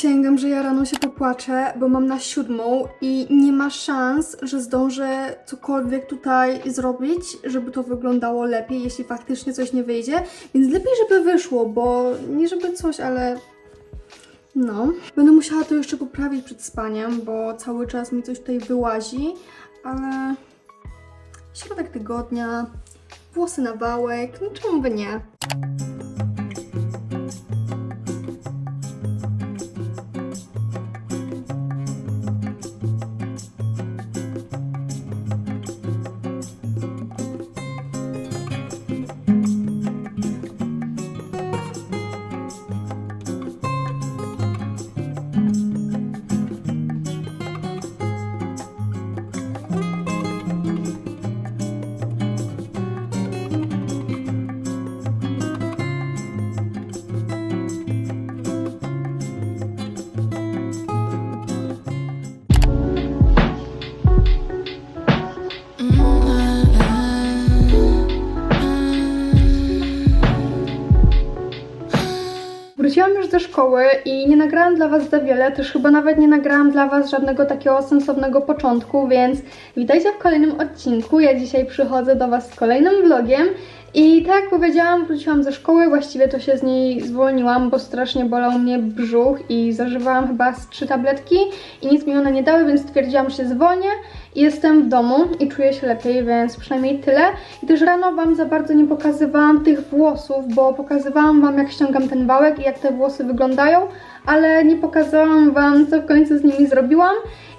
przysięgam, że ja rano się popłaczę, bo mam na siódmą i nie ma szans, że zdążę cokolwiek tutaj zrobić, żeby to wyglądało lepiej, jeśli faktycznie coś nie wyjdzie. Więc lepiej, żeby wyszło, bo nie żeby coś, ale no. Będę musiała to jeszcze poprawić przed spaniem, bo cały czas mi coś tutaj wyłazi, ale środek tygodnia, włosy na wałek, no czemu by nie? Wróciłam już ze szkoły i nie nagrałam dla Was za wiele, też chyba nawet nie nagrałam dla Was żadnego takiego sensownego początku, więc witajcie w kolejnym odcinku. Ja dzisiaj przychodzę do Was z kolejnym vlogiem i tak jak powiedziałam, wróciłam ze szkoły, właściwie to się z niej zwolniłam, bo strasznie bolał mnie brzuch i zażywałam chyba z trzy tabletki i nic mi one nie dały, więc stwierdziłam, że się zwolnię i jestem w domu i czuję się lepiej, więc przynajmniej tyle. I też rano Wam za bardzo nie pokazywałam tych włosów, bo pokazywałam Wam jak ściągam ten wałek i jak te włosy wyglądają, ale nie pokazałam Wam co w końcu z nimi zrobiłam.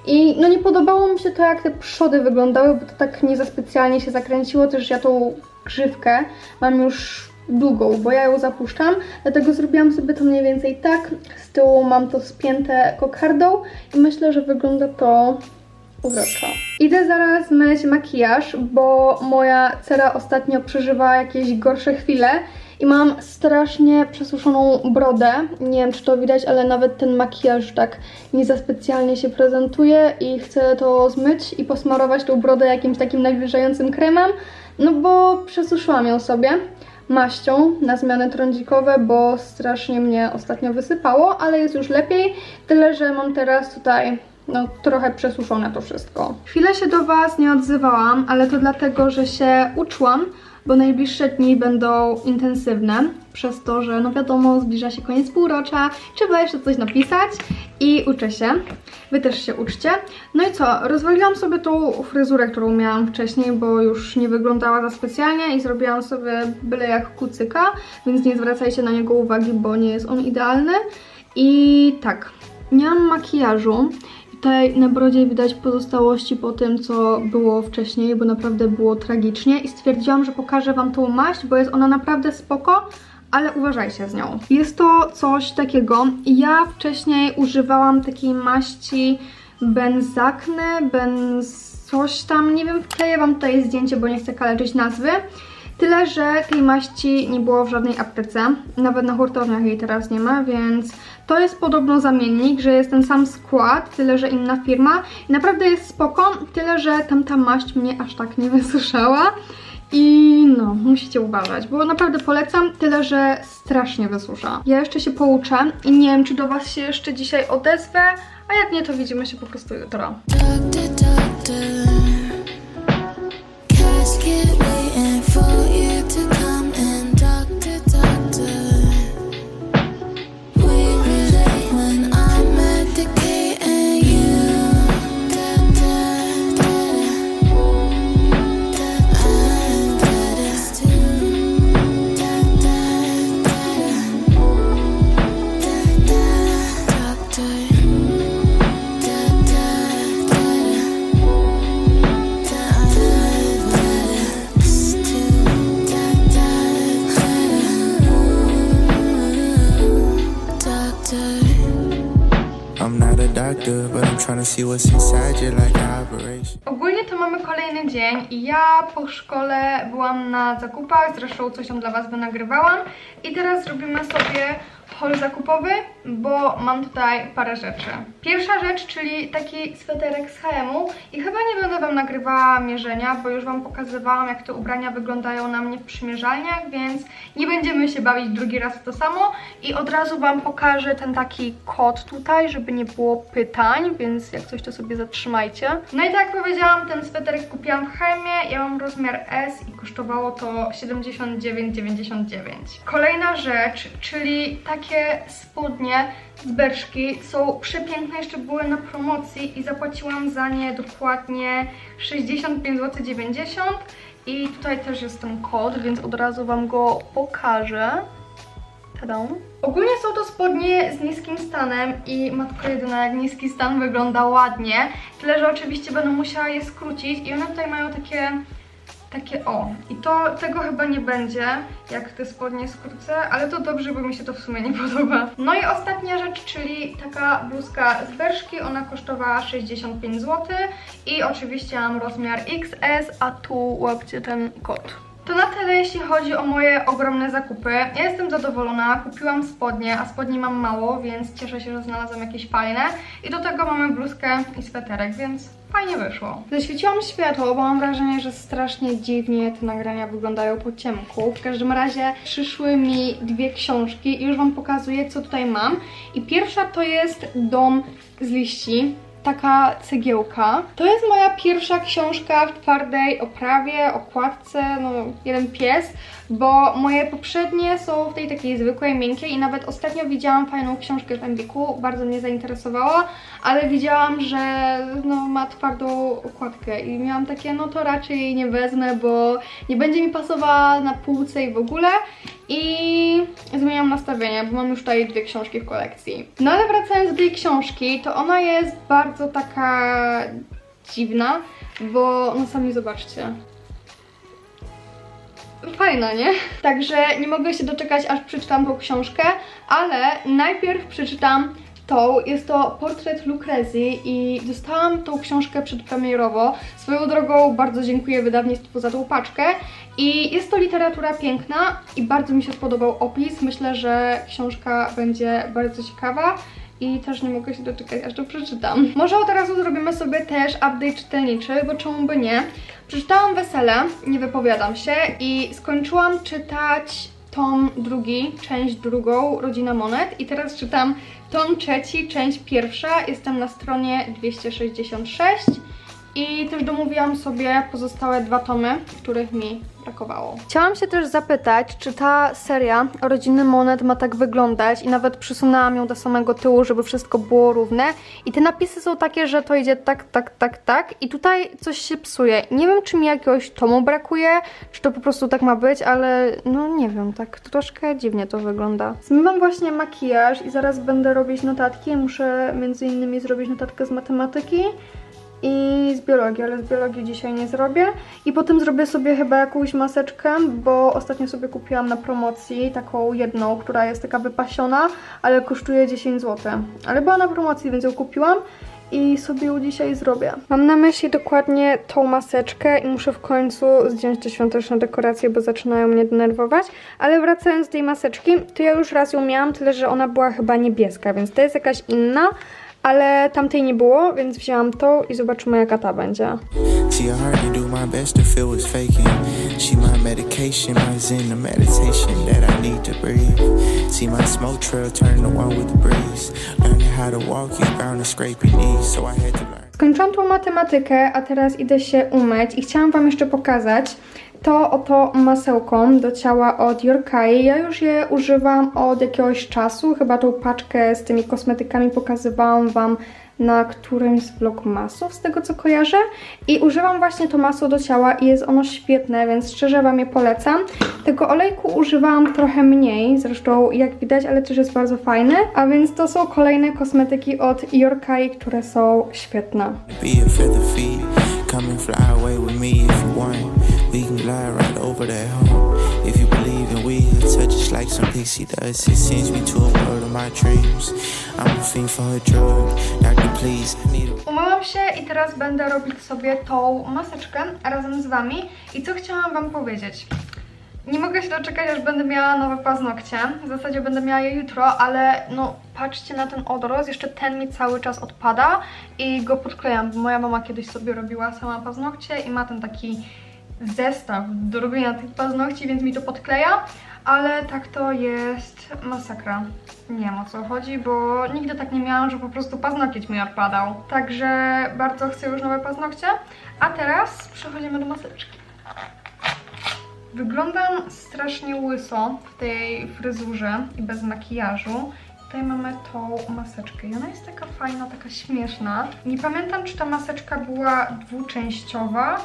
I no nie podobało mi się to, jak te przody wyglądały, bo to tak nie za specjalnie się zakręciło, też ja tą grzywkę mam już długą, bo ja ją zapuszczam, dlatego zrobiłam sobie to mniej więcej tak. Z tyłu mam to spięte kokardą i myślę, że wygląda to uroczo. Idę zaraz myć makijaż, bo moja cera ostatnio przeżywa jakieś gorsze chwile i mam strasznie przesuszoną brodę. Nie wiem, czy to widać, ale nawet ten makijaż tak nie za specjalnie się prezentuje i chcę to zmyć i posmarować tą brodę jakimś takim nawilżającym kremem, no bo przesuszyłam ją sobie maścią na zmiany trądzikowe, bo strasznie mnie ostatnio wysypało, ale jest już lepiej, tyle że mam teraz tutaj no, trochę przesuszone to wszystko. Chwilę się do Was nie odzywałam, ale to dlatego, że się uczyłam, bo najbliższe dni będą intensywne, przez to, że no wiadomo, zbliża się koniec półrocza, trzeba jeszcze coś napisać i uczę się. Wy też się uczcie. No i co, rozwaliłam sobie tą fryzurę, którą miałam wcześniej, bo już nie wyglądała za specjalnie i zrobiłam sobie byle jak kucyka, więc nie zwracajcie na niego uwagi, bo nie jest on idealny. I tak, nie mam makijażu. Tutaj na brodzie widać pozostałości po tym, co było wcześniej, bo naprawdę było tragicznie i stwierdziłam, że pokażę Wam tą maść, bo jest ona naprawdę spoko, ale uważajcie z nią. Jest to coś takiego, ja wcześniej używałam takiej maści benzakny, benz coś tam, nie wiem, wkleję Wam tutaj zdjęcie, bo nie chcę kaleczyć nazwy. Tyle, że tej maści nie było w żadnej aptece, nawet na hurtowniach jej teraz nie ma, więc to jest podobno zamiennik, że jest ten sam skład, tyle, że inna firma i naprawdę jest spoko, tyle, że tamta maść mnie aż tak nie wysuszała i no, musicie uważać, bo naprawdę polecam, tyle, że strasznie wysusza. Ja jeszcze się pouczę i nie wiem, czy do Was się jeszcze dzisiaj odezwę, a jak nie, to widzimy się po prostu jutro. Doctor, Ogólnie to mamy kolejny dzień i ja po szkole byłam na zakupach, zresztą coś tam dla Was wynagrywałam. I teraz zrobimy sobie haul zakupowy, bo mam tutaj parę rzeczy. Pierwsza rzecz, czyli taki sweterek z H&M-u i chyba nie będę Wam nagrywała mierzenia, bo już Wam pokazywałam, jak te ubrania wyglądają na mnie w przymierzalniach, więc nie będziemy się bawić drugi raz w to samo i od razu Wam pokażę ten taki kod tutaj, żeby nie było pytań, więc jak coś to sobie zatrzymajcie. No i tak jak powiedziałam, ten sweterek kupiłam w H&M-ie, ja mam rozmiar S kosztowało to 79,99. Kolejna rzecz, czyli takie spodnie z Berszki są przepiękne, jeszcze były na promocji i zapłaciłam za nie dokładnie 65 zł 90 i tutaj też jest ten kod, więc od razu Wam go pokażę. Tada. Ogólnie są to spodnie z niskim stanem i matko jedyna, jak niski stan wygląda ładnie. Tyle, że oczywiście będę musiała je skrócić i one tutaj mają takie, takie o. I to tego chyba nie będzie, jak te spodnie skrócę, ale to dobrze, bo mi się to w sumie nie podoba. No i ostatnia rzecz, czyli taka bluzka z Berszki, ona kosztowała 65 zł i oczywiście mam rozmiar XS, a tu łapcie ten kod. To na tyle, jeśli chodzi o moje ogromne zakupy. Ja jestem zadowolona, kupiłam spodnie, a spodni mam mało, więc cieszę się, że znalazłam jakieś fajne. I do tego mamy bluzkę i sweterek, więc fajnie wyszło. Zaświeciłam światło, bo mam wrażenie, że strasznie dziwnie te nagrania wyglądają po ciemku. W każdym razie przyszły mi dwie książki i już Wam pokazuję, co tutaj mam. I pierwsza to jest Dom z liści taka cegiełka. To jest moja pierwsza książka w twardej oprawie, okładce, no jeden pies, bo moje poprzednie są w tej takiej zwykłej, miękkiej i nawet ostatnio widziałam fajną książkę w Embiku, bardzo mnie zainteresowała, ale widziałam, że no, ma twardą okładkę i miałam takie, no to raczej nie wezmę, bo nie będzie mi pasowała na półce i w ogóle i zmieniam nastawienie, bo mam już tutaj dwie książki w kolekcji. No ale wracając do tej książki, to ona jest bardzo taka dziwna, bo no sami zobaczcie. Fajna, nie? Także nie mogę się doczekać, aż przeczytam tą książkę, ale najpierw przeczytam tą. Jest to portret Lucrezji i dostałam tą książkę przedpremierowo. Swoją drogą bardzo dziękuję wydawnictwu za tą paczkę. I jest to literatura piękna i bardzo mi się spodobał opis. Myślę, że książka będzie bardzo ciekawa. I też nie mogę się doczekać, aż to przeczytam. Może od razu zrobimy sobie też update czytelniczy, bo czemu by nie? Przeczytałam Wesele, nie wypowiadam się i skończyłam czytać tom drugi, część drugą, Rodzina Monet i teraz czytam tom trzeci, część pierwsza. Jestem na stronie 266 i też domówiłam sobie pozostałe dwa tomy, których mi brakowało. Chciałam się też zapytać, czy ta seria Rodziny Monet ma tak wyglądać i nawet przysunęłam ją do samego tyłu, żeby wszystko było równe i te napisy są takie, że to idzie tak, tak, tak, tak i tutaj coś się psuje. Nie wiem, czy mi jakiegoś tomu brakuje, czy to po prostu tak ma być, ale no nie wiem, tak troszkę dziwnie to wygląda. Zmywam właśnie makijaż i zaraz będę robić notatki. Muszę między innymi zrobić notatkę z matematyki i z biologii, ale z biologii dzisiaj nie zrobię. I potem zrobię sobie chyba jakąś maseczkę, bo ostatnio sobie kupiłam na promocji taką jedną, która jest taka wypasiona, ale kosztuje 10 zł. Ale była na promocji, więc ją kupiłam i sobie ją dzisiaj zrobię. Mam na myśli dokładnie tą maseczkę i muszę w końcu zdjąć te świąteczne dekoracje, bo zaczynają mnie denerwować. Ale wracając do tej maseczki, to ja już raz ją miałam, tyle że ona była chyba niebieska, więc to jest jakaś inna. Ale tamtej nie było, więc wzięłam tą i zobaczymy jaka ta będzie. Skończyłam tą matematykę, a teraz idę się umyć i chciałam Wam jeszcze pokazać to oto masełko do ciała od Yorkai. Ja już je używam od jakiegoś czasu, chyba tą paczkę z tymi kosmetykami pokazywałam Wam na którymś z vlogmasów, z tego co kojarzę. I używam właśnie to masło do ciała i jest ono świetne, więc szczerze Wam je polecam. Tego olejku używałam trochę mniej, zresztą jak widać, ale też jest bardzo fajny. A więc to są kolejne kosmetyki od Yorkai, które są świetne. We can glide right over that home. If you believe in we, touch like some pixie dust. It sends me to a world of my dreams. I'm a fiend for a drug. Doctor, please, I need a Umyłam się i teraz będę robić sobie tą maseczkę razem z Wami. I co chciałam Wam powiedzieć? Nie mogę się doczekać, aż będę miała nowe paznokcie. W zasadzie będę miała je jutro, ale no patrzcie na ten odrost. Jeszcze ten mi cały czas odpada i go podklejam, bo moja mama kiedyś sobie robiła sama paznokcie i ma ten taki zestaw do robienia tych paznokci, więc mi to podkleja. Ale tak to jest masakra. Nie wiem o co chodzi, bo nigdy tak nie miałam, że po prostu paznokieć mi odpadał. Także bardzo chcę już nowe paznokcie. A teraz przechodzimy do maseczki. Wyglądam strasznie łyso w tej fryzurze i bez makijażu. Tutaj mamy tą maseczkę i ona jest taka fajna, taka śmieszna. Nie pamiętam, czy ta maseczka była dwuczęściowa,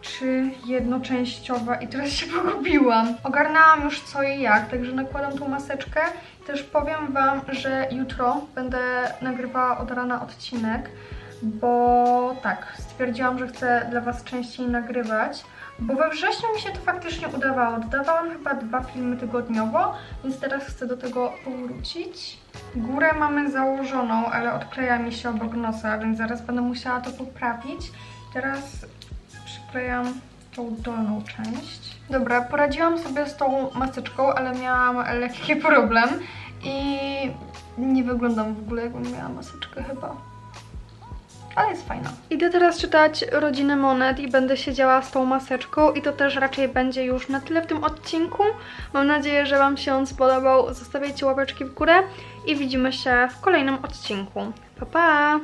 czy jednoczęściowa i teraz się pogubiłam. Ogarnęłam już co i jak, także nakładam tą maseczkę. Też powiem Wam, że jutro będę nagrywała od rana odcinek, bo tak, stwierdziłam, że chcę dla Was częściej nagrywać. Bo we wrześniu mi się to faktycznie udawało. Dodawałam chyba dwa filmy tygodniowo, więc teraz chcę do tego powrócić. Górę mamy założoną, ale odkleja mi się obok nosa, więc zaraz będę musiała to poprawić. Teraz przyklejam tą dolną część. Dobra, poradziłam sobie z tą maseczką, ale miałam lekki problem i nie wyglądam w ogóle jakbym miała maseczkę chyba ale jest fajna. Idę teraz czytać rodzinę monet i będę siedziała z tą maseczką i to też raczej będzie już na tyle w tym odcinku. Mam nadzieję, że Wam się on spodobał. Zostawiajcie łapeczki w górę i widzimy się w kolejnym odcinku. Pa, pa!